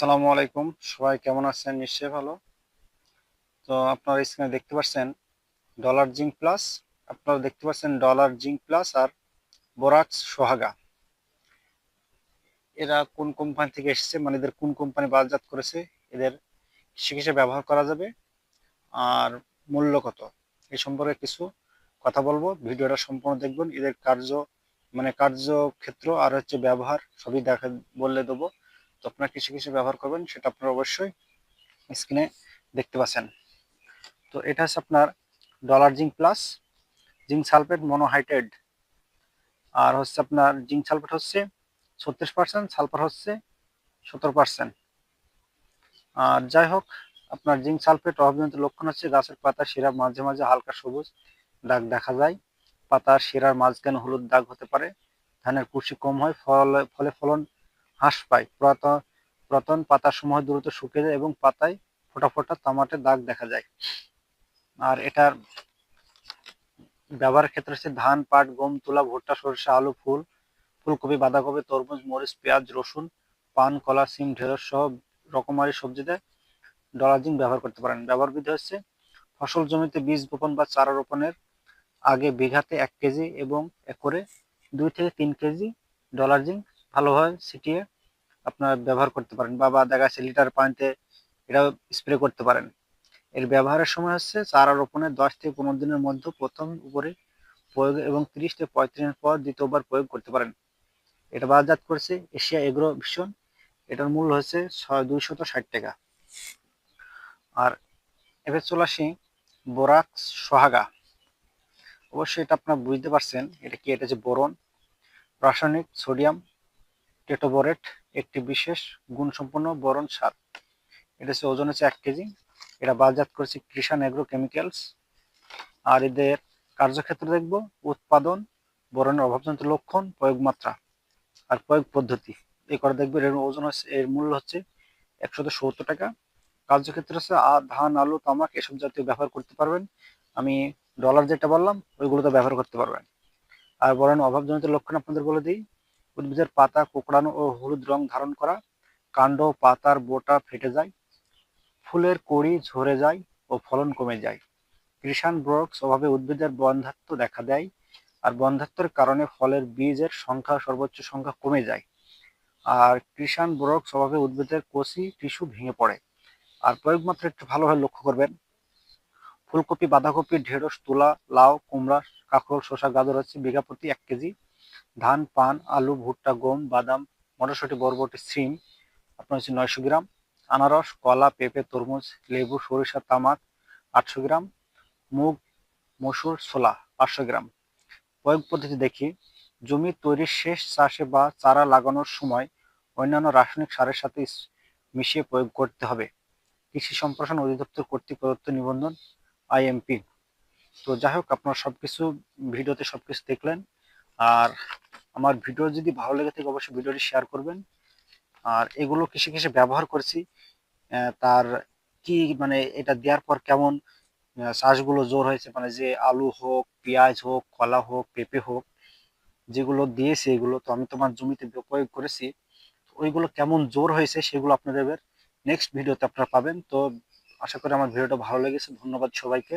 আসসালামু আলাইকুম। সবাই কেমন আছেন? নিশ্চয়ই ভালো। তো আপনারা স্ক্রিনে দেখতে পাচ্ছেন ডলার জিঙ্ক প্লাস আপনারা দেখতে পাচ্ছেন ডলার জিঙ্ক প্লাস আর বোরাক্স সোহাগা। এরা কোন কোম্পানি থেকে এসেছে? মানে এদের কোন কোম্পানি বাজারজাত করেছে? এদের চিকিৎসা ব্যবহার করা যাবে? আর মূল্য কত? এই সম্পর্কে কিছু কথা বলব। ভিডিওটা সম্পূর্ণ দেখবেন। এদের কার্য মানে কার্যক্ষেত্র আর হচ্ছে ব্যবহার সবই দেখা বললে দেবো। তো আপনারা কিছু কিছু ব্যবহার করবেন, সেটা আপনারা অবশ্যই স্ক্রিনে দেখতে পাচ্ছেন। তো এটা হচ্ছে আপনার dollar zinc plus zinc sulphate monohydrate আর হচ্ছে আপনার জিঙ্ক সালফেট হচ্ছে ছত্রিশ পার্সেন্ট সালফার হচ্ছে সত্তর পার্সেন্ট আর যাই হোক, আপনার জিঙ্ক সালফেট অভাবজনিত লক্ষণ হচ্ছে গাছের পাতা শিরা মাঝে মাঝে হালকা সবুজ দাগ দেখা যায়। পাতার শিরার মাঝখানে হলুদ দাগ হতে পারে। ধানের কুশি কম হয় ফলে ফলে ফলন হ্রাস পায়। পুরাতন পুরাতন পাতার সময় দ্রুত শুকিয়ে যায় এবং পাতায় ফোটা ফোটা তামাটে দাগ দেখা যায়। আর এটার ব্যবহারের ক্ষেত্রে হচ্ছে ধান, পাট, গম, তুলা, ভুট্টা, সরষে, আলু, ফুল, ফুলকপি, বাঁধাকপি, তরমুজ, মরিচ, পেঁয়াজ, রসুন, পান, কলা, সিম, ঢেঁড়স সহ রকমারি সবজিতে ডলাজিং ব্যবহার করতে পারেন। ব্যবহার বিধি হচ্ছে ফসল জমিতে বীজ বপন বা চারা রোপণের আগে বিঘাতে এক কেজি এবং একরে দুই থেকে তিন কেজি ডলার জিঙ্ক ভালোভাবে ছিটিয়ে আপনার ব্যবহার করতে পারেন। বা বা দেখা যাচ্ছে লিটার পানিতে এটাও স্প্রে করতে পারেন। এর ব্যবহারের সময় হচ্ছে চারা রোপণের দশ থেকে পনেরো দিনের মধ্যে প্রথম উপরে প্রয়োগ এবং তিরিশ থেকে পঁয়ত্রিশ দিন পর দ্বিতীয়বার প্রয়োগ করতে পারেন। এটা বাজারজাত করেছে এশিয়া এগ্রো ভীষণ এটার মূল্য হচ্ছে ছয়, দুইশত ষাট টাকা। আর এবার চলে আসি বোরাক্স সোহাগা। অবশ্যই এটা আপনার বুঝতে পারছেন এটা কি? এটা যে বোরন, রাসায়নিক, সোডিয়াম, টেটোবোরেট একটি বিশেষ গুণসম্পন্ন বরণ সার এটা হচ্ছে ওজন হচ্ছে এক কেজি। এটা বাজারজাত করেছে কৃষাণ এগ্রো কেমিক্যালস আর এদের কার্যক্ষেত্র দেখব। উৎপাদন, বরণের অভাবজনিত লক্ষণ প্রয়োগ মাত্রা আর প্রয়োগ পদ্ধতি। এই করে দেখবেন এর ওজন হচ্ছে, এর মূল্য হচ্ছে একশত সত্তর টাকা। কার্যক্ষেত্র হচ্ছে ধান, আলু, তামাক এসব জাতীয় ব্যবহার করতে পারবেন। আমি ডলার যেটা বললাম, ওইগুলোতে ব্যবহার করতে পারবেন। আর বলেন অভাবজনিত লক্ষণ আপনাদের বলে দিই। উদ্ভিদের পাতা, কোকড়ানো ও হলুদ রং ধারণ করা। কাণ্ড, পাতার বোটা ফেটে যায়, ফুলের কড়ি ঝরে যায় ও ফলন কমে যায়। কৃষাণ ব্রক্স অভাবে উদ্ভিদের বন্ধাত্ম দেখা দেয় আর বন্ধাত্বের কারণে ফলের বীজের সংখ্যা, সর্বোচ্চ সংখ্যা কমে যায়। আর কৃষাণ ব্রক্স অভাবে উদ্ভিদের কষি টিস্যু ভেঙে পড়ে। আর প্রয়োগ মাত্রা একটু ভালোভাবে লক্ষ্য করবেন। ফুলকপি, বাঁধাকপি, ঢেঁড়স, তুলা, লাউ, কুমড়া, কাঁকরোল, শসা, গাজর হচ্ছে বিঘা প্রতি এক কেজি। ধান, পান, আলু, ভুট্টা, গম, বাদাম, মটরশুঁটি, বরবটি, সিম, আপনার হচ্ছে নয়শো গ্রাম। আনারস, কলা, পেঁপে, তরমুজ, লেবু, সরিষা, তামাক, আটশো গ্রাম। মুগ, মসুর, ছোলা, পাঁচশো গ্রাম। প্রয়োগ পদ্ধতি দেখি। জমি তৈরির শেষ চাষে বা চারা লাগানোর সময় অন্যান্য রাসায়নিক সারের সাথে মিশিয়ে প্রয়োগ করতে হবে। কৃষি সম্প্রসারণ অধিদপ্তর কর্তৃক প্রদত্ত নিবন্ধন, আইএমপি। তো যাই হোক, আপনারা সবকিছু, ভিডিওতে সবকিছু দেখলেন। আর আমার ভিডিও যদি ভালো লেগে থাকে, অবশ্যই ভিডিওটি শেয়ার করবেন। আর এগুলো কিসে কিসে ব্যবহার করছি তার কি মানে এটা দেওয়ার পর কেমন চাষগুলো জোর হয়েছে মানে যে আলু হোক, পেঁয়াজ হোক, কলা হোক, পেঁপে হোক, যেগুলো দিয়েছে এগুলো তো আমি তোমার জমিতে প্রয়োগ করেছি ওইগুলো কেমন জোর হয়েছে সেগুলো আপনাদের নেক্সট ভিডিওতে আপনারা পাবেন। তো আশা করি আমার ভিডিওটা ভালো লেগেছে, ধন্যবাদ সবাইকে।